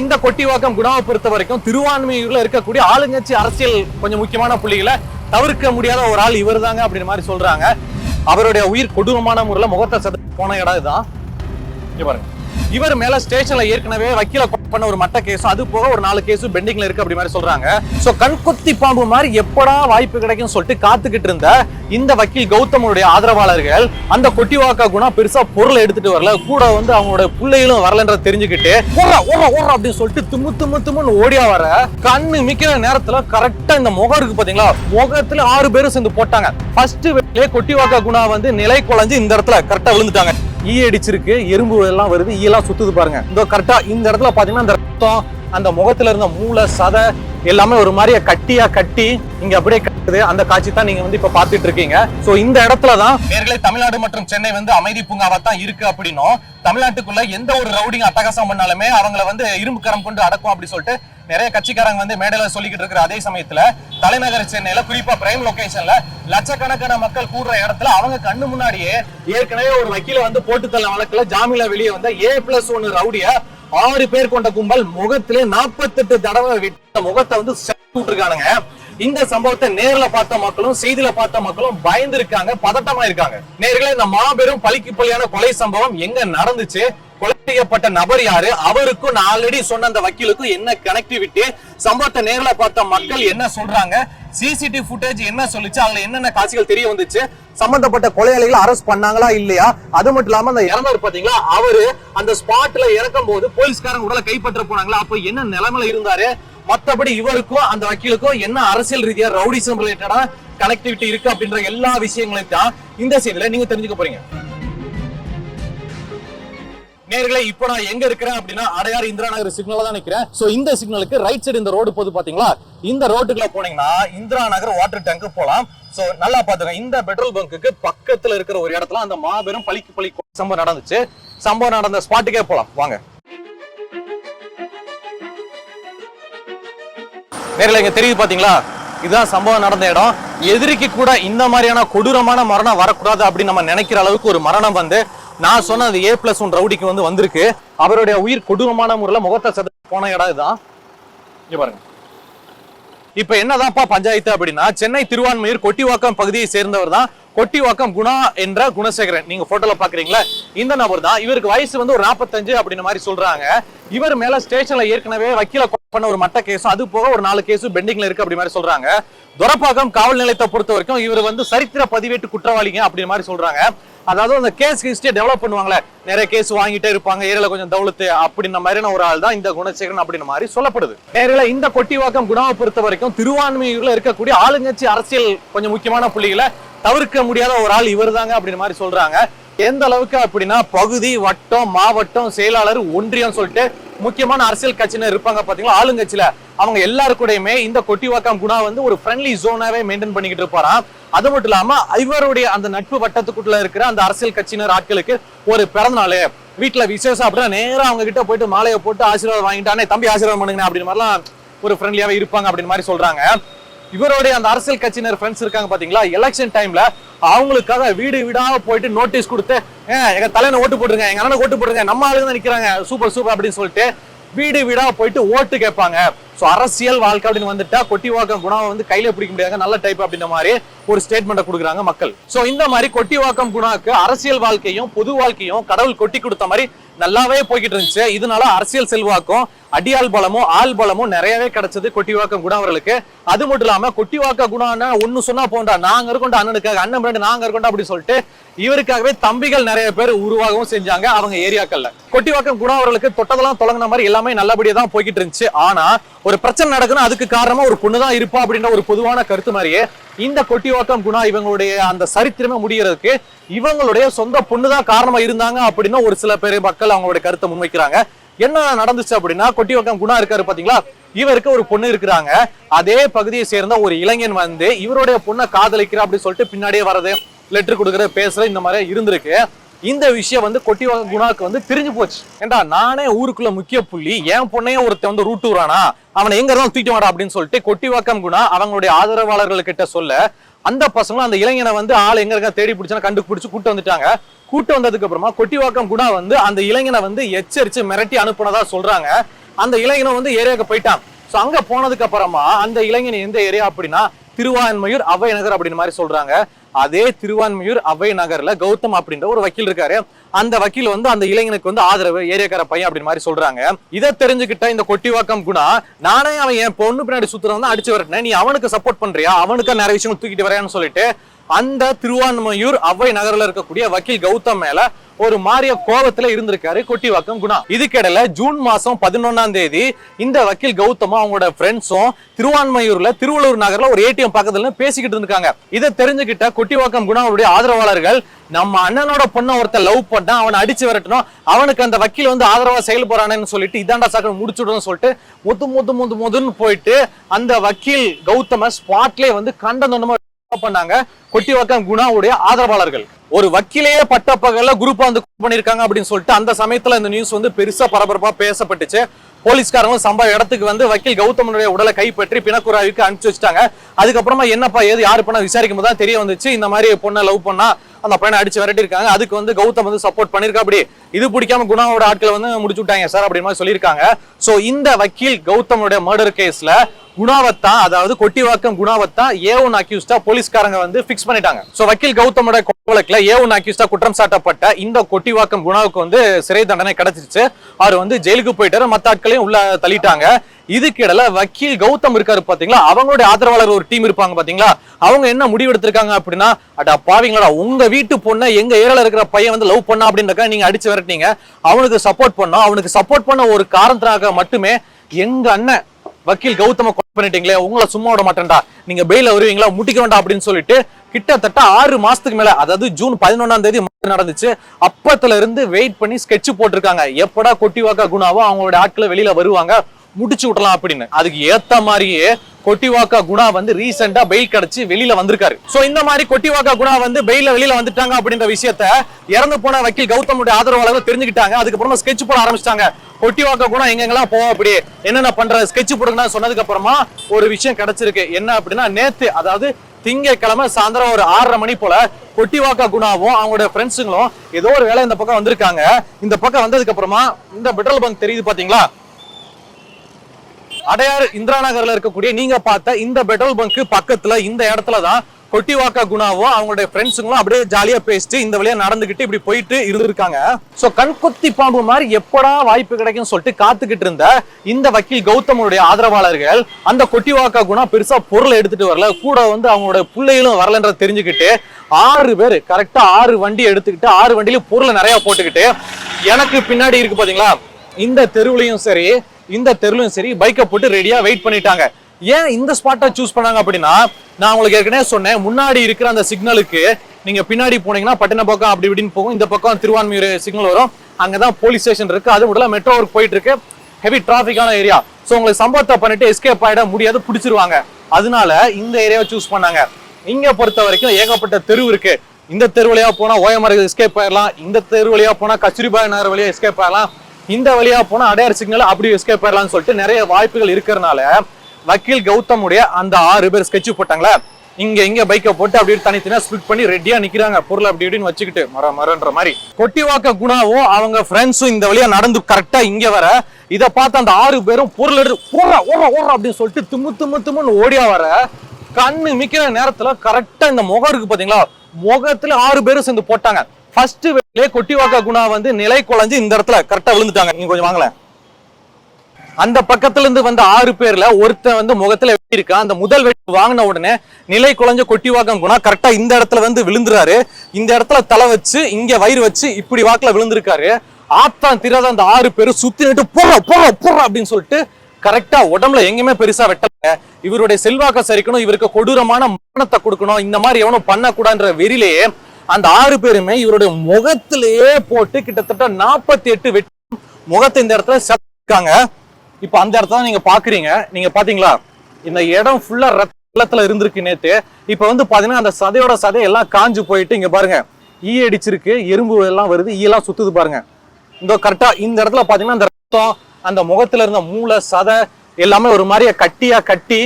இந்த கொட்டிவாக்கம் குணாவை பொறுத்த வரைக்கும் திருவான்மையூர்ல இருக்கக்கூடிய ஆளுங்கட்சி அரசியல் கொஞ்சம் முக்கியமான புள்ளிகளை தவிர்க்க முடியாத ஒரு ஆள் இவர் தாங்க அப்படின்ற மாதிரி சொல்றாங்க. அவருடைய உயிர் கொடூரமான முறையில் முகத்தை சத போன இடம் இதுதான். இங்க பாருங்க. இவர் மேல ஸ்டேஷன்ல ஏற்கனவே வக்கீல பண்ண ஒரு மட்ட கேஸும் அது போக ஒரு நாலு கேஸும் பெண்டிங்ல இருக்கு அப்படி மாதிரி சொல்றாங்க. சோ கண்கொத்தி பாம்பு மாதிரி எப்படா வாய்ப்பு கிடைக்கும் சொல்லிட்டு காத்துக்கிட்டு இருந்த இந்த வக்கீல் கௌதமனுடைய ஆதரவாளர்கள் அந்த கொட்டிவாக்கா குணா பெருசா பொருளை எடுத்துட்டு வரல கூட வந்து அவங்களோட பிள்ளைகளும் வரலன்ற தெரிஞ்சுக்கிட்டு ஓடுறா ஓடுறா ஓடுறா அப்படின்னு சொல்லிட்டு தும்மு தும்மு தும்முன்னு ஓடியா வர கண்ணு மிக்கிற நேரத்துல கரெக்டா இந்த முகம் இருக்கு பாத்தீங்களா? முகத்துல ஆறு பேரும் சேர்ந்து போட்டாங்க. ஃபர்ஸ்ட் கொட்டிவாக்கா குணா வந்து நிலை குலைஞ்சு இந்த இடத்துல கரெக்டா விழுந்துட்டாங்க. ஈ அடிச்சிருக்கு எறும்பு எல்லாம் வருது ஈயெல்லாம் சுத்துது பாருங்க. இந்த கரெக்டா இந்த இடத்துல பாத்தீங்கன்னா இந்த ரத்தம் அந்த முகத்துல இருந்த மூளை சதை எல்லாமே ஒரு மாதிரியா கட்டியா கட்டி இங்க அப்படியே அந்த காட்சி தான் நீங்க வந்து இப்ப பாத்துட்டு இருக்கீங்க. சோ இந்த இடத்துல தான் நேர்களை தமிழ்நாடு மற்றும் சென்னை வந்து அமைதி பூங்காவா தான் இருக்கு அப்படின்னும். தமிழ்நாட்டுக்குள்ள எந்த ஒரு ரவுடிங் அட்டகாசம் பண்ணாலுமே அவங்கள வந்து இரும்பு கரம் கொண்டு அடக்கும் அப்படி சொல்லிட்டு நிறைய கட்சிக்காரங்க வந்து மேடையில சொல்லிக்கிட்டு இருக்கிற அதே சமயத்துல தலைநகர் சென்னையில குறிப்பா பிரைம் லொகேஷன்ல லட்சக்கணக்கான மக்கள் கூடுற இடத்துல அவங்க கண்ணு முன்னாடியே ஏற்கனவே ஒரு வக்கீல வந்து போட்டு தள்ள வழக்குல ஜாமீன்ல வெளியே வந்த ஏ பிளஸ் ஒன்னு ரவுடிய ஆறு பேர் கொண்ட கும்பல் முகத்திலே நாற்பத்தெட்டு தடவை விட்ட முகத்தை வந்து விட்டுருக்கானுங்க இந்த சம்பவத்தை நேர்ல பார்த்த மக்களும் செய்தியில பார்த்த மக்களும் பயந்து இருக்காங்க பதட்டமா இருக்காங்க. நேர்களே இந்த மாபெரும் பலிக்கு பலியான கொலை சம்பவம் எங்க நடந்துச்சு? கொலை செய்யப்பட்ட நபர் யாரு? அவருக்கும் நான் ஆல்ரெடி சொன்ன அந்த வக்கீலுக்கும் என்ன கனெக்டிவிட்டி சம்பவத்தை நேர்ல பார்த்த மக்கள் என்ன சொல்றாங்க? சிசிடிவி ஃபுட்டேஜ் என்ன சொல்லுச்சு? அதுல என்னென்ன காட்சிகள் தெரிய வந்துச்சு? சம்பந்தப்பட்ட கொலையாளிகளை அரெஸ்ட் பண்ணாங்களா இல்லையா? அது மட்டும் இல்லாம அந்த இறந்தவர் பாத்தீங்களா? அவரு அந்த ஸ்பாட்ல இறக்கும் போது போலீஸ்காரங்க உடலை கைப்பற்ற போனாங்களா? அப்ப என்ன நிலைமையில இருந்தாரு? மத்தபடி இவருக்கும் அந்த வக்கீலுக்கும் என்ன அரசியல் ரீதியா ரவுடிசம் ரிலேட்டடா கனெக்டிவிட்டி இருக்கு அப்படின்ற எல்லா விஷயங்களையும் தான் இந்த சீன்ல நீங்க தெரிஞ்சுக்க போறீங்க. நேர்களை இப்போ நான் எங்க இருக்கிறேன் அப்படின்னா அடையாறு இந்திரா நகர் சிக்னல்ல தான் நிக்கிறேன். சோ இந்த சிக்னலுக்கு ரைட் சைடு இந்த ரோடு போது பாத்தீங்களா? இந்த ரோட்டுக்குள்ள போனீங்கன்னா இந்திரா நகர் வாட்டர் டேங்க் போலாம் சோ நல்லா பாத்துங்க இந்த பெட்ரோல் பங்குக்கு பக்கத்துல இருக்கிற ஒரு இடத்துல அந்த மாபெரும் பழிக்கு பழி சம்பவம் நடந்துச்சு. சம்பவம் நடந்த ஸ்பாட்டுக்கே போலாம். வாங்க. நேரில் இங்கே தெரியுது பாத்தீங்களா? இதுதான் சம்பவம் நடந்த இடம். எதிரிக்கு கூட இந்த மாதிரியான கொடூரமான மரணம் வரக்கூடாது அப்படின்னு நம்ம நினைக்கிற அளவுக்கு ஒரு மரணம் வந்து நான் சொன்ன அந்த ஏ பிளஸ் ஒன் ரவுடிக்கு வந்து வந்திருக்கு. அவருடைய உயிர் கொடூரமான முறையில் முகத்தை சத போன இடம் இதுதான். இங்கே பாருங்க. இப்ப என்னதான்ப்பா பஞ்சாயத்து அப்படின்னா சென்னை திருவான்மையூர் கொட்டிவாக்கம் பகுதியை சேர்ந்தவர் தான் கொட்டிவாக்கம் குணா என்ற குணசேகரன். நீங்க போட்டோல பாக்குறீங்களா? இந்த நபர் தான் இவருக்கு வயசு வந்து ஒரு நாற்பத்தஞ்சு அப்படின்னு மாதிரி சொல்றாங்க. இவர் மேல ஸ்டேஷன்ல ஏற்கனவே வக்கீல பண்ண ஒரு மட்ட கேஸும் அது போக ஒரு நாலு கேஸும் பெண்டிங்ல இருக்கு அப்படி மாதிரி சொல்றாங்க. துரப்பாக்கம் காவல் நிலையத்தை பொறுத்த வரைக்கும் இவர் வந்து சரித்திர பதிவேட்டு குற்றவாளிங்க அப்படி மாதிரி சொல்றாங்க. அதாவது அந்த கேஸ் ஹிஸ்டரியை டெவலப் பண்ணுவாங்களே நிறைய கேஸ் வாங்கிட்டே இருப்பாங்க ஏரியில கொஞ்சம் தௌலத்து அப்படின்ன மாதிரியான ஒரு ஆள் தான் இந்த குணசேகரன் அப்படின்ற மாதிரி சொல்லப்படுது. நேரில் இந்த கொட்டிவாக்கம் குணாவை பொறுத்த வரைக்கும் திருவான்மையூர்ல இருக்கக்கூடிய ஆளுங்கட்சி அரசியல் கொஞ்சம் முக்கியமான புள்ளிகளை தவிர்க்க முடியாத ஒரு ஆள் இவர் தாங்க அப்படின்னு மாதிரி சொல்றாங்க. எந்த அளவுக்கு அப்படின்னா பகுதி வட்டம் மாவட்டம் செயலாளர் ஒன்றியம் சொல்லிட்டு முக்கியமான அரசியல் கட்சியினர் இருப்பாங்க பாத்தீங்களா ஆளுங்கட்சியில. அவங்க எல்லாருக்கூடயுமே இந்த கொட்டிவாக்கம் குணா வந்து ஒரு ஃப்ரெண்ட்லி ஜோனாவே மெயின்டைன் பண்ணிக்கிட்டு இருப்பாராம். அது மட்டும் இல்லாம இவருடைய அந்த நட்பு வட்டத்துக்குள்ள இருக்கிற அந்த அரசியல் கட்சியினர் ஆட்களுக்கு ஒரு பிறந்த நாள். வீட்டுல விசேஷம் அப்படின்னா நேரம் அவங்க கிட்ட போயிட்டு மாலையை போட்டு ஆசீர்வாதம் வாங்கிட்டானே தம்பி ஆசீர்வாதம் பண்ணுங்க அப்படின்னு மாதிரிலாம் ஒரு ஃப்ரெண்ட்லியாவே இருப்பாங்க அப்படின்னு மாதிரி சொல்றாங்க. இவருடைய அந்த அரசியல் கட்சியினர் ஃப்ரெண்ட்ஸ் இருக்காங்க பாத்தீங்களா? எலெக்ஷன் டைம்ல அவங்களுக்காக வீடு வீடாக போயிட்டு நோட்டீஸ் கொடுத்து எங்க தலைவனை ஓட்டு போட்டுருங்க எங்க அண்ணனை ஓட்டு போட்டுருங்க நம்ம ஆளுங்க தான் நிக்கிறாங்க சூப்பர் சூப்பர் அப்படின்னு சொல்லிட்டு வீடு வீடா போயிட்டு ஓட்டு கேட்பாங்க. ஸோ அரசியல் வாழ்க்கை அப்படின்னு வந்துட்டா கொட்டிவாக்கம் குணாவை வந்து கையில பிடிக்க முடியாத நல்ல டைப் அப்படின்ற மாதிரி ஒரு ஸ்டேட்மெண்ட் கொடுக்குறாங்க மக்கள். ஸோ இந்த மாதிரி கொட்டிவாக்கம் குணாக்கு அரசியல் வாழ்க்கையும் பொது வாழ்க்கையும் கடவுள் கொட்டி கொடுத்த மாதிரி நல்லாவே போய்கிட்டு இருந்துச்சு. இதனால அரசியல் செல்வாக்கும் அடியாள் பலமும் ஆள் பலமும் நிறையவே கிடைச்சது கொட்டிவாக்கம் குணா அவர்களுக்கு அது மட்டும் இல்லாம கொட்டிவாக்க குணான்னா ஒன்னு சொன்னா போண்டா நாங்க இருக்கோம் அண்ணனுக்காக அண்ணன் பிராண்டு நாங்க இருக்கோம் அப்படி சொல்லிட்டு இவருக்காகவே தம்பிகள் நிறைய பேர் உருவாகவும் செஞ்சாங்க அவங்க ஏரியாக்கள்ல. கொட்டிவாக்கம் குணா அவர்களுக்கு தொட்டதெல்லாம் தொடங்கின மாதிரி எல்லாமே நல்லபடியா தான் போய்கிட்டு இருந்துச்சு. ஆனா ஒரு பிரச்சனை நடக்குன்னா அதுக்கு காரணமா ஒரு பொண்ணு தான் இருப்பா அப்படின்ற ஒரு பொதுவான கருத்து மாதிரியே இந்த கொட்டிவாக்கம் குணா இவங்களுடைய அந்த சரித்திரமே முடிகிறதுக்கு இவங்களுடைய சொந்த பொண்ணு தான் காரணமா இருந்தாங்க அப்படின்னு ஒரு சில பேர் மக்கள் அவங்களுடைய கருத்தை முன்வைக்கிறாங்க. என்ன நடந்துச்சு அப்படின்னா கொட்டிவக்கம் குணா இருக்காரு பாத்தீங்களா? இவருக்கு ஒரு பொண்ணு இருக்கிறாங்க. அதே பகுதியை சேர்ந்த ஒரு இளைஞன் வந்து இவருடைய பொண்ணை காதலிக்கிறா அப்படின்னு சொல்லிட்டு பின்னாடியே வர்றது லெட்டர் கொடுக்குற பேசுற இந்த மாதிரி இருந்திருக்கு. இந்த விஷயம் வந்து கொட்டிவாக்கம் குணாக்கு வந்து தெரிஞ்சு போச்சு. ஏண்டா நானே ஊருக்குள்ள முக்கிய புள்ளி என் பொண்ணையும் ஒருத்தன் வந்து ரூட் விடுறானா அவனை எங்க இருந்தாலும் தூக்கிட்டு வாடா அப்படின்னு சொல்லிட்டு கொட்டிவாக்கம் குணா அவங்களுடைய ஆதரவாளர்கள் கிட்ட சொல்ல அந்த பசங்களும் அந்த இளைஞனை வந்து ஆள் எங்க இருக்கா தேடி பிடிச்சா கண்டுபிடிச்சு கூட்டு வந்துட்டாங்க. கூட்டு வந்ததுக்கு அப்புறமா கொட்டிவாக்கம் குணா வந்து அந்த இளைஞனை வந்து எச்சரிச்சு மிரட்டி அனுப்புனதா சொல்றாங்க. அந்த இளைஞனும் வந்து ஏரியாவுக்கு போயிட்டான். ஸோ அங்க போனதுக்கு அப்புறமா அந்த இளைஞன் எந்த ஏரியா அப்படின்னா திருவான்மையூர் அவை நகர் அப்படின்னு மாதிரி சொல்றாங்க. அதே திருவான்மையூர் அவை நகர்ல கௌதம் அப்படின்ற ஒரு வக்கீல் இருக்காரு. அந்த வக்கீல் வந்து அந்த இளைஞனுக்கு வந்து ஆதரவு ஏரியாக்கார பையன் அப்படின்னு மாதிரி சொல்றாங்க. இதை தெரிஞ்சுக்கிட்ட இந்த கொட்டிவாக்கம் குணா நானே அவன் என் பொண்ணு பின்னாடி சுத்துறவன் தான் அடிச்சு வரட்டேன் நீ அவனுக்கு சப்போர்ட் பண்றியா? அவனுக்கு நிறைய விஷயங்கள் தூக்கிட்டு வரையான்னு சொல்லிட்டு அந்த திருவான்மையூர் அவை நகர்ல இருக்கக்கூடிய வக்கீல் கௌதம் மேல ஒரு மாறிய கோபத்துல இருந்திருக்காரு கொட்டிவாக்கம் குணா. இதுக்கிடையில ஜூன் மாசம் பதினொன்னாம் தேதி இந்த வக்கீல் கௌதமும் அவங்களோட ஃப்ரெண்ட்ஸும் திருவான்மையூர்ல திருவள்ளூர் நகர்ல ஒரு ஏடிஎம் பக்கத்துல பேசிக்கிட்டு இருந்திருக்காங்க. இதை தெரிஞ்சுக்கிட்ட கொட்டிவாக்கம் குணாவுடைய ஆதரவாளர்கள் நம்ம அண்ணனோட பொண்ணை ஒருத்தன் லவ் பண்ணா அவனை அடிச்சு விரட்டணும் அவனுக்கு அந்த வக்கீல் வந்து ஆதரவா செயல்படுறானேன்னு சொல்லிட்டு இதாண்டா சாக்கடை முடிச்சுடுன்னு சொல்லிட்டு முத்து முத்து முத்து முதுன்னு போயிட்டு அந்த வக்கீல் கௌதம ஸ்பாட்லயே வந்து கண்டனமா பண்ணாங்க கொட்டிவாக்கம் குணாவுடைய ஆதரவாளர்கள். ஒரு வக்கீலையே பட்டப்பகல குரூப்பா வந்து பண்ணிருக்காங்க அப்படின்னு சொல்லிட்டு அந்த சமயத்துல இந்த நியூஸ் வந்து பெருசா பரபரப்பா பேசப்பட்டுச்சு. போலீஸ்காரங்களும் சம்பவ இடத்துக்கு வந்து வக்கீல் கௌதமனுடைய உடலை கைப்பற்றி பிணக்குறாவிக்கு அனுப்பிச்சு வச்சுட்டாங்க. அதுக்கப்புறமா என்னப்பா ஏது யாரு பண்ண விசாரிக்கும் போது தெரிய வந்துச்சு. இந்த மாதிரி பொண்ணை லவ் பண்ணா அந்த பையனை அடிச்சு விரட்டி இருக்காங்க. அதுக்கு வந்து கௌதம் வந்து சப்போர்ட் பண்ணிருக்கா அப்படி இது பிடிக்காம குணாவோட ஆட்களை வந்து முடிச்சு விட்டாங்க சார் அப்படி மாதிரி சொல்லியிருக்காங்க. சோ இந்த வக்கீல் கௌதமனுடைய மர்டர் கேஸ்ல குணாவத்தான் அதாவது கொட்டிவாக்கம் குணாவத்தான் ஏ ஒன் அக்யூஸ்டா போலீஸ்காரங்க வந்து பிக்ஸ் பண்ணிட்டாங்க. சோ வக்கீல் கௌதமோட வழக்கில் ஏ ஒன் அக்யூஸ்டா குற்றம் சாட்டப்பட்ட இந்த கொட்டிவாக்கம் குணாவுக்கு வந்து சிறை தண்டனை கிடைச்சிருச்சு. அவர் வந்து ஜெயிலுக்கு போயிட்டாரு. மத்த ஆட்களையும் உள்ள தள்ளிட்டாங்க. இதுக்கிடல வக்கீல் கௌதம் இருக்காரு பாத்தீங்களா? அவங்களுடைய ஆதரவாளர் ஒரு டீம் இருப்பாங்க பாத்தீங்களா? அவங்க என்ன முடிவு எடுத்திருக்காங்க அப்படின்னா அடா பாவீங்களா உங்க வீட்டு பொண்ணை எங்க ஏரியால இருக்கிற பையன் வந்து லவ் பண்ணா அப்படின்றக்க நீங்க அடிச்சு விரட்டினீங்க. அவனுக்கு சப்போர்ட் பண்ணோம். அவனுக்கு சப்போர்ட் பண்ண ஒரு காரணத்தினாக மட்டுமே எங்க அண்ணன் வக்கீல் கௌதம பண்ணிட்டீங்களே உங்களை சும்மா விட மாட்டேன்டா. நீங்க பெயில வருவீங்களா முட்டிக்க அப்படின்னு சொல்லிட்டு கிட்டத்தட்ட ஆறு மாசத்துக்கு மேல அதாவது ஜூன் பதினொன்னாம் தேதி நடந்துச்சு. அப்பத்துல இருந்து வெயிட் பண்ணி ஸ்கெட்ச் போட்டிருக்காங்க. எப்படா கொட்டிவாக்கா குணாவோ அவங்களோட ஆட்களை வெளியில வருவாங்க முடிச்சு விடலாம் அப்படின்னு. அதுக்கு ஏத்த மாதிரியே கொட்டிவாக்கா குணா வந்து ரீசெண்டா பெயில் கிடைச்சு வெளியில வந்திருக்காரு. சோ இந்த மாதிரி கொட்டிவாக்கா குணா வந்து பெயில வெளியில வந்துட்டாங்க அப்படின்ற விஷயத்த இறந்து போன வக்கீல் கௌதமுடைய ஆதரவாளர்கள் தெரிஞ்சுக்கிட்டாங்க. அதுக்கப்புறமா ஸ்கெட்ச் போட ஆரம்பிச்சிட்டாங்க. கொட்டிவாக்கா குணா எங்கெங்கெல்லாம் போவோம் அப்படி என்னென்ன பண்ற ஸ்கெட்ச் போடுங்க சொன்னதுக்கு அப்புறமா ஒரு விஷயம் கிடைச்சிருக்கு. என்ன அப்படின்னா நேத்து அதாவது திங்கட்கிழமை சாயந்தரம் ஒரு ஆறரை மணி போல கொட்டிவாக்கா குணாவும் அவங்களோட ஃப்ரெண்ட்ஸுங்களும் ஏதோ ஒரு வேலை இந்த பக்கம் வந்திருக்காங்க. இந்த பக்கம் வந்ததுக்கு அப்புறமா இந்த பெட்ரோல் பங்க் தெரியுது பாத்தீங்களா? அடையாறு இந்திரா நகர்ல இருக்கக்கூடிய நீங்க பார்த்த இந்த பெட்ரோல் பங்க் பக்கத்துல இந்த இடத்துல தான் கொட்டிவாக்கா குணாவும் அவங்களுடைய ஃப்ரெண்ட்ஸுங்களும் அப்படியே ஜாலியா பேசிட்டு இந்த வழியா நடந்துகிட்டு இப்படி போயிட்டு இருந்திருக்காங்க. சோ கண்கொத்தி பாம்பு மாதிரி எப்படா வாய்ப்பு கிடைக்கும் சொல்லிட்டு காத்துக்கிட்டு இருந்த இந்த வக்கீல் கௌதமனுடைய ஆதரவாளர்கள் அந்த கொட்டிவாக்கா குணா பெருசா பொருளை எடுத்துட்டு வரல. கூட வந்து அவங்களோட பிள்ளைகளும் வரலன்ற தெரிஞ்சுக்கிட்டு ஆறு பேர் கரெக்டா ஆறு வண்டி எடுத்துக்கிட்டு ஆறு வண்டியில பொருளை நிறைய போட்டுக்கிட்டு எனக்கு பின்னாடி இருக்கு பாத்தீங்களா? இந்த தெருவுலையும் சரி இந்த தெருலையும் சரி பைக்கை போட்டு ரெடியாக வெயிட் பண்ணிட்டாங்க. ஏன் இந்த ஸ்பாட்டை சூஸ் பண்ணாங்க அப்படின்னா நான் உங்களுக்கு ஏற்கனவே சொன்னேன் முன்னாடி இருக்கிற அந்த சிக்னலுக்கு நீங்க பின்னாடி போனீங்கன்னா பட்டின பக்கம் அப்படி இப்படின்னு போகும். இந்த பக்கம் திருவான்மையூர் சிக்னல் வரும். அங்கதான் போலீஸ் ஸ்டேஷன் இருக்கு. அது விடல மெட்ரோ ஒர்க் போயிட்டு இருக்கு ஹெவி டிராஃபிக்கான ஏரியா ஸோ உங்களுக்கு சம்பவத்தை பண்ணிட்டு எஸ்கேப் ஆகிட முடியாது பிடிச்சிருவாங்க. அதனால இந்த ஏரியாவை சூஸ் பண்ணாங்க. இங்க பொறுத்த வரைக்கும் ஏகப்பட்ட தெரு இருக்கு. இந்த தெரு வழியா போனா ஓயமர எஸ்கேப் ஆயிடலாம் இந்த தெரு வழியா போனா கஸ்தூரிபாய் நகர் வழியா எஸ்கேப் ஆகலாம் இந்த வழியா போனா அடையார் சிக்னல் அப்படி எஸ்கேப் ஆயிடலாம்னு சொல்லிட்டு நிறைய வாய்ப்புகள் இருக்கிறனால வக்கீல் கௌதமுடைய அந்த ஆறு பேர் ஸ்கெட்ச் போட்டாங்களே. இங்க இங்க பைக்கை போட்டு அப்படியே தனித்தனியா ஸ்பிட் பண்ணி ரெடியா நிக்கிறாங்க. பொருள் அப்படி இப்படின்னு வச்சுக்கிட்டு மர மரன்ற மாதிரி. கொட்டிவாக்க குணாவும் அவங்க ஃப்ரெண்ட்ஸும் இந்த வழியா நடந்து கரெக்டா இங்க வர இதை பார்த்து அந்த ஆறு பேரும் பொருள் எடுத்து ஓடுறா ஓடுற ஓடுறா அப்படின்னு சொல்லிட்டு திம்மு திம்மு திம்முன்னு ஓடியா வர கண்ணு மிக்கிற நேரத்துல கரெக்டா இந்த முகம் இருக்கு பாத்தீங்களா? முகத்துல ஆறு பேரும் சேர்ந்து போட்டாங்க. ஃபர்ஸ்ட் வேலையே கொட்டிவாக்கா குணா வந்து நிலை குலைஞ்சு இந்த இடத்துல கரெக்டா விழுந்துட்டாங்க. நீங்க கொஞ்சம் வாங்கல. அந்த பக்கத்துல இருந்து வந்த ஆறு பேர்ல ஒருத்தன் வந்து முகத்துல வெட்டி இருக்கா? அந்த முதல் வெட்டி வாங்கின உடனே நிலை குலைஞ்ச கொட்டிவாக்கம் குணா கரெக்டா இந்த இடத்துல வந்து விழுந்துறாரு. இந்த இடத்துல தலை வச்சு இங்க வயிறு வச்சு இப்படி வாக்குல விழுந்திருக்காரு. ஆத்தான் திராத அந்த ஆறு பேரும் சுத்தி நிட்டு போற போற போற அப்படின்னு சொல்லிட்டு கரெக்டா உடம்புல எங்கேயுமே பெருசா வெட்டல. இவருடைய செல்வாக்க சரிக்கணும் இவருக்கு கொடூரமான மரணத்தை கொடுக்கணும் இந்த மாதிரி எவனும் பண்ணக்கூடாதுன்ற வெறிலேயே அந்த ஆறு பேருமே இவருடைய முகத்திலேயே போட்டு கிட்டத்தட்ட நாற்பத்தி எட்டு வெட்டி முகத்தை இந்த இடத்துல செத்துக்காங்க இப்ப அந்த இடத்துல நீங்க பாக்குறீங்க. நீங்க பாத்தீங்களா? இந்த இடம் ஃபுல்லா ரத்தத்துல இருந்திருக்கு நேத்து. இப்ப வந்து பாத்தீங்கன்னா அந்த சதையோட சதை எல்லாம் காஞ்சு போயிட்டு இங்க பாருங்க. ஈ அடிச்சிருக்கு எறும்பு எல்லாம் வருது ஈ எல்லாம் சுத்துது பாருங்க. இந்த கரெக்டா இந்த இடத்துல பாத்தீங்கன்னா அந்த ரத்தம் அந்த முகத்துல இருந்த மூளை சதை எல்லாமே ஒரு மாதிரியா கட்டியா கட்டி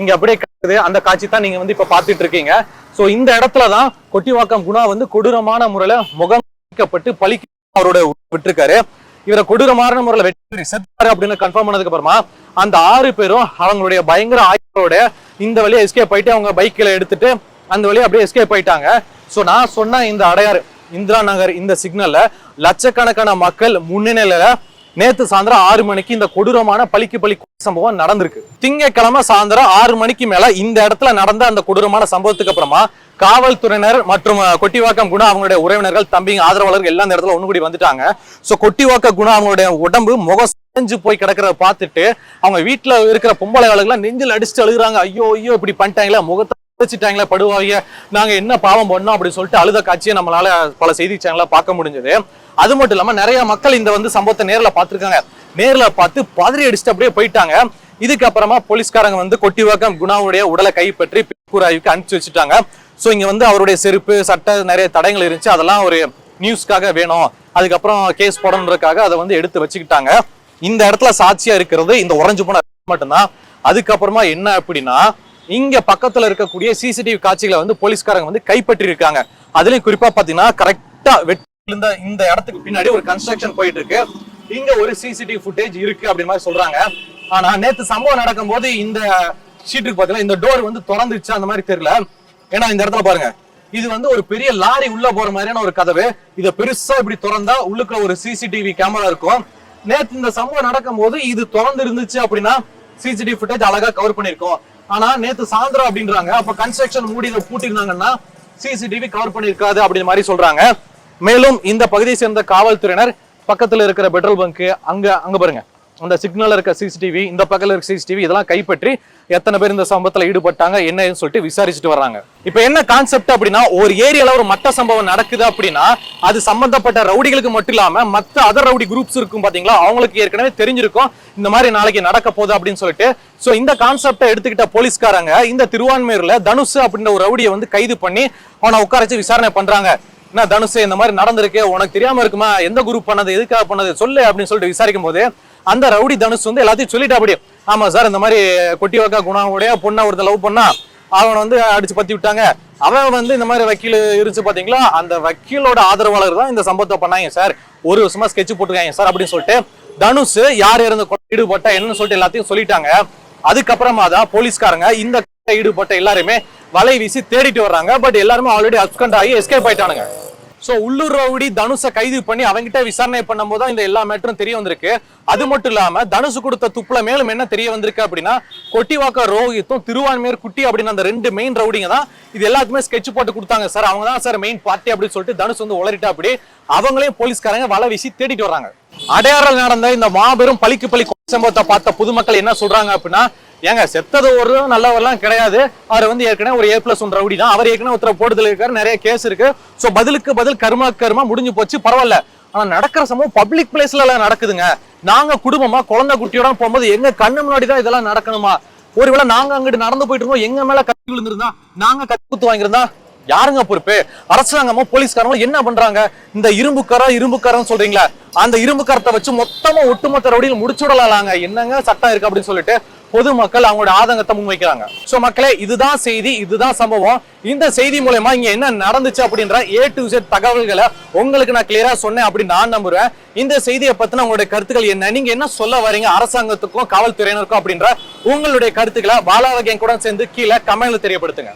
இங்க அப்படியே கிடக்குது. அந்த காட்சி தான் நீங்க வந்து இப்ப பாத்துட்டு இருக்கீங்க சோ இந்த இடத்துல தான் கொட்டிவாக்கம் குணா வந்து கொடூரமான முறையில முகம் வைக்கப்பட்டு பழிக்க அவரோட விட்டுருக்காரு. இவரை கொடூரமான முறையில் வெற்றி செத்தாரு அப்படின்னு கன்ஃபார்ம் பண்ணதுக்கு அப்புறமா அந்த ஆறு பேரும் அவங்களுடைய பயங்கர ஆய்வோட இந்த வழியை எஸ்கேப் ஆயிட்டு அவங்க பைக்கில் எடுத்துட்டு அந்த வழியை அப்படியே எஸ்கேப் ஆயிட்டாங்க. ஸோ நான் சொன்ன இந்த அடையாறு இந்திரா நகர் இந்த சிக்னல்ல லட்சக்கணக்கான மக்கள் முன்னிலையில நேத்து சாயந்தரம் ஆறு மணிக்கு இந்த கொடூரமான பலிக்கு பலி சம்பவம் நடந்திருக்கு. திங்கக்கிழமை சாயந்தரம் ஆறு மணிக்கு மேல இந்த இடத்துல நடந்த அந்த கொடூரமான சம்பவத்துக்கு அப்புறமா காவல்துறையினர் மற்றும் கொட்டிவாக்கம் குணா அவங்களுடைய உறவினர்கள் தம்பிங்க ஆதரவாளர்கள் எல்லா இந்த இடத்துல ஒண்ணு கூடி வந்துட்டாங்க. சோ கொட்டிவாக்க குணா அவங்களுடைய உடம்பு முகம் செஞ்சு போய் கிடக்கிறத பார்த்துட்டு அவங்க வீட்டுல இருக்கிற பொம்பளை வேலைகள்லாம் நெஞ்சில் அடிச்சுட்டு அழுகுறாங்க. ஐயோ ஐயோ இப்படி பண்ணிட்டாங்களா முகத்தை வச்சுட்டாங்களா படுவாங்க. நாங்க என்ன பாவம் பண்ணோம் அப்படின்னு சொல்லிட்டு அழுத காட்சியை நம்மளால பல செய்தி சேனல பார்க்க முடிஞ்சது. அது மட்டும் இல்லாம நிறைய மக்கள் இந்த வந்து சம்பவத்தை நேர்ல பார்த்திருக்காங்க. நேர்ல பார்த்து பதறி அடிச்சுட்டு அப்படியே போயிட்டாங்க. இதுக்கப்புறமா போலீஸ்காரங்க வந்து கொட்டிவாக்கம் குணாவுடைய உடலை கைப்பற்றி பிற்கூராய்வுக்கு அனுப்பிச்சு வச்சுட்டாங்க. ஸோ இங்க வந்து அவருடைய செருப்பு சட்டை நிறைய தடயங்கள் இருந்துச்சு. அதெல்லாம் ஒரு நியூஸ்க்காக வேணும். அதுக்கப்புறம் கேஸ் போடணுன்றதுக்காக அதை வந்து எடுத்து வச்சுக்கிட்டாங்க. இந்த இடத்துல சாட்சியா இருக்கிறது இந்த உறைஞ்சு போன மட்டும்தான். அதுக்கப்புறமா என்ன அப்படின்னா இங்க பக்கத்துல இருக்கக்கூடிய சிசிடிவி காட்சிகளை வந்து போலீஸ்காரங்க வந்து கைப்பற்றி இருக்காங்க அதுலயும் குறிப்பா பாத்தீங்கன்னா கரெக்டா வெட்டி இந்த இந்த இடத்துக்கு பின்னாடி ஒரு கன்ஸ்ட்ரக்ஷன் போயிட்டு இருக்கு இங்க ஒரு சிசிடிவி ஃபுட்டேஜ் இருக்கு அப்படி மாதிரி சொல்றாங்க. ஆனா நேத்து சம்பவம் நடக்கும் போது இந்த ஷீட்டுக்கு பாத்தீங்கன்னா இந்த டோர் வந்து திறந்துச்சு அந்த மாதிரி தெரியல. ஏன்னா இந்த இடத்துல பாருங்க. இது வந்து ஒரு பெரிய லாரி உள்ள போற மாதிரியான ஒரு கதவு. இதை பெருசா இப்படி திறந்தா உள்ளுக்குள்ள ஒரு சிசிடிவி கேமரா இருக்கும். நேத்து இந்த சம்பவம் நடக்கும் போது இது திறந்து இருந்துச்சு அப்படின்னா சிசிடிவி ஃபுட்டேஜ் அழகா கவர் பண்ணிருக்கோம் ஆனா நேத்து சாயந்தரம் அப்படின்றாங்க. அப்ப கன்ஸ்ட்ரக்ஷன் மூடி இதை பூட்டிருந்தாங்கன்னா சிசிடிவி கவர் பண்ணிருக்காது அப்படின்ற மாதிரி சொல்றாங்க. மேலும் இந்த பகுதியை சேர்ந்த காவல்துறையினர் பக்கத்துல இருக்கிற பெட்ரோல் பங்க் அங்க அங்க பாருங்க. அந்த சிக்னலில் இருக்க சிசிடிவி இந்த பக்கத்தில் இருக்க சிசிடிவி இதெல்லாம் கைப்பற்றி எத்தனை பேர் இந்த சம்பவத்தில் ஈடுபட்டாங்க என்னன்னு சொல்லிட்டு விசாரிச்சுட்டு வர்றாங்க. இப்போ என்ன கான்செப்ட் அப்படின்னா ஒரு ஏரியாவில் ஒரு மட்ட சம்பவம் நடக்குது அப்படின்னா அது சம்பந்தப்பட்ட ரவுடிகளுக்கு மட்டும் இல்லாமல் மற்ற அதர் ரவுடி குரூப்ஸ் இருக்கும் பார்த்தீங்களா அவங்களுக்கு ஏற்கனவே தெரிஞ்சிருக்கும் இந்த மாதிரி நாளைக்கு நடக்க போகுது அப்படின்னு சொல்லிட்டு. ஸோ இந்த கான்செப்டை எடுத்துக்கிட்ட போலீஸ்காரங்க இந்த திருவான்மையூரில் தனுஷ் அப்படின்ற ஒரு ரவுடியை வந்து கைது பண்ணி அவனை உட்காரச்சு விசாரணை பண்ணுறாங்க என்ன தனுஷ் இந்த மாதிரி நடந்திருக்கு உனக்கு தெரியாமல் இருக்குமா? எந்த குரூப் பண்ணது எதுக்காக பண்ணது சொல்லு அப்படின்னு சொல்லிட்டு விசாரிக்கும் போது அந்த ரவுடி தனுஷ் வந்து எல்லாத்தையும் சொல்லிட்டா அப்படியே. ஆமா சார் இந்த மாதிரி கொட்டி வாக்கா குணாவுடைய பொண்ணை ஒருத்தர் லவ் பண்ணா அவன் வந்து அடிச்சு பத்தி விட்டாங்க. அவன் வந்து இந்த மாதிரி வக்கீல் இருந்துச்சு பாத்தீங்களா? அந்த வக்கீலோட ஆதரவாளர் தான் இந்த சம்பவத்தை பண்ணாங்க சார். ஒரு வருஷமா ஸ்கெட்ச் போட்டுருக்காங்க சார் அப்படின்னு சொல்லிட்டு. தனுஷ் யார் இருந்து ஈடுபட்டா என்னன்னு சொல்லிட்டு எல்லாத்தையும் சொல்லிட்டாங்க. அதுக்கப்புறமா தான் போலீஸ்காரங்க இந்த ஈடுபட்ட எல்லாருமே வலை வீசி தேடிட்டு வர்றாங்க. பட் எல்லாருமே ஆல்ரெடி அப்கண்ட் ஆகி எஸ்கேப் ஆயிட்டானுங்க. சோ உள்ளூர் ரவுடி தனுஷை கைது பண்ணி அவங்ககிட்ட விசாரணை பண்ணும்போது தான் இந்த எல்லா மேட்டரும் தெரிய வந்திருக்கு. அது மட்டும் இல்லாம தனுஷ் கொடுத்த துப்புல மேலும் என்ன தெரிய வந்திருக்கு அப்படின்னா கொட்டிவாக்க ரோஹித்தும் திருவான்மையர் குட்டி அப்படின்னு அந்த ரெண்டு மெயின் ரவுடிங்க தான் இது எல்லாத்துக்குமே ஸ்கெட்ச் போட்டு கொடுத்தாங்க. சார் அவங்க தான் சார் மெயின் பார்ட்டி அப்படின்னு சொல்லிட்டு தனுஷ் வந்து உளறிட்டா அப்படி அவங்களையும் போலீஸ்காரங்க வலை வீசி தேடிட்டு வர்றாங்க. அடையாறில் நடந்த இந்த மாபெரும் பழிக்கு பழி சம்பவத்தை பார்த்த பொதுமக்கள் என்ன சொல்றாங்க அப்படின்னா ஏங்க செத்தது ஒரு நல்லவரெல்லாம் கிடையாது. அவர் வந்து ஏற்கனவே ஒரு ஏ பிளஸ் ஒன் ரவுடி தான். அவர் ஏற்கனவே ஒருத்தர் போடுதல் இருக்காரு நிறைய கேஸ் இருக்கு. ஸோ பதிலுக்கு பதில் கருமா கருமா முடிஞ்சு போச்சு பரவாயில்ல. ஆனா நடக்கிற சம்பவம் பப்ளிக் பிளேஸ்ல எல்லாம் நடக்குதுங்க. நாங்க குடும்பமா குழந்தை குட்டியோட போகும்போது எங்க கண்ணு முன்னாடி தான் இதெல்லாம் நடக்கணுமா? ஒருவேளை நாங்க அங்கிட்டு நடந்து போயிட்டு இருக்கோம் எங்க மேல கத்தி விழுந்திருந்தா நாங்க கத்தி குத்து வாங்கியிருந்தா? யாருங்க பொறுப்பு? அரசாங்கமோ போலீஸ்காரங்களும் என்ன பண்றாங்க? இந்த இரும்புக்காரா இரும்புக்காரன்னு சொல்றீங்களா அந்த இரும்புக்காரத்தை வச்சு மொத்தமா ஒட்டுமொத்த ரவுடியில் முடிச்சுடலாங்க என்னங்க சட்டம் இருக்கு அப்படின்னு சொல்லிட்டு பொதுமக்கள் அவங்களோட ஆதங்கத்தை முன்வைக்கிறாங்க. சோ மக்களே இதுதான் செய்தி இதுதான் சம்பவம். இந்த செய்தி மூலயமா இங்க என்ன நடந்துச்சு அப்படின்ற ஏ டு செட் தகவல்களை உங்களுக்கு நான் கிளியரா சொன்னேன் அப்படின்னு நான் நம்புறேன். இந்த செய்தியை பத்தின உங்களுடைய கருத்துக்கள் என்ன? நீங்க என்ன சொல்ல வரீங்க? அரசாங்கத்துக்கும் காவல்துறையினருக்கும் அப்படின்ற உங்களுடைய கருத்துக்களை பாலாவகன் கூட சேர்ந்து கீழே கமெண்ட்ல தெரியப்படுத்துங்க.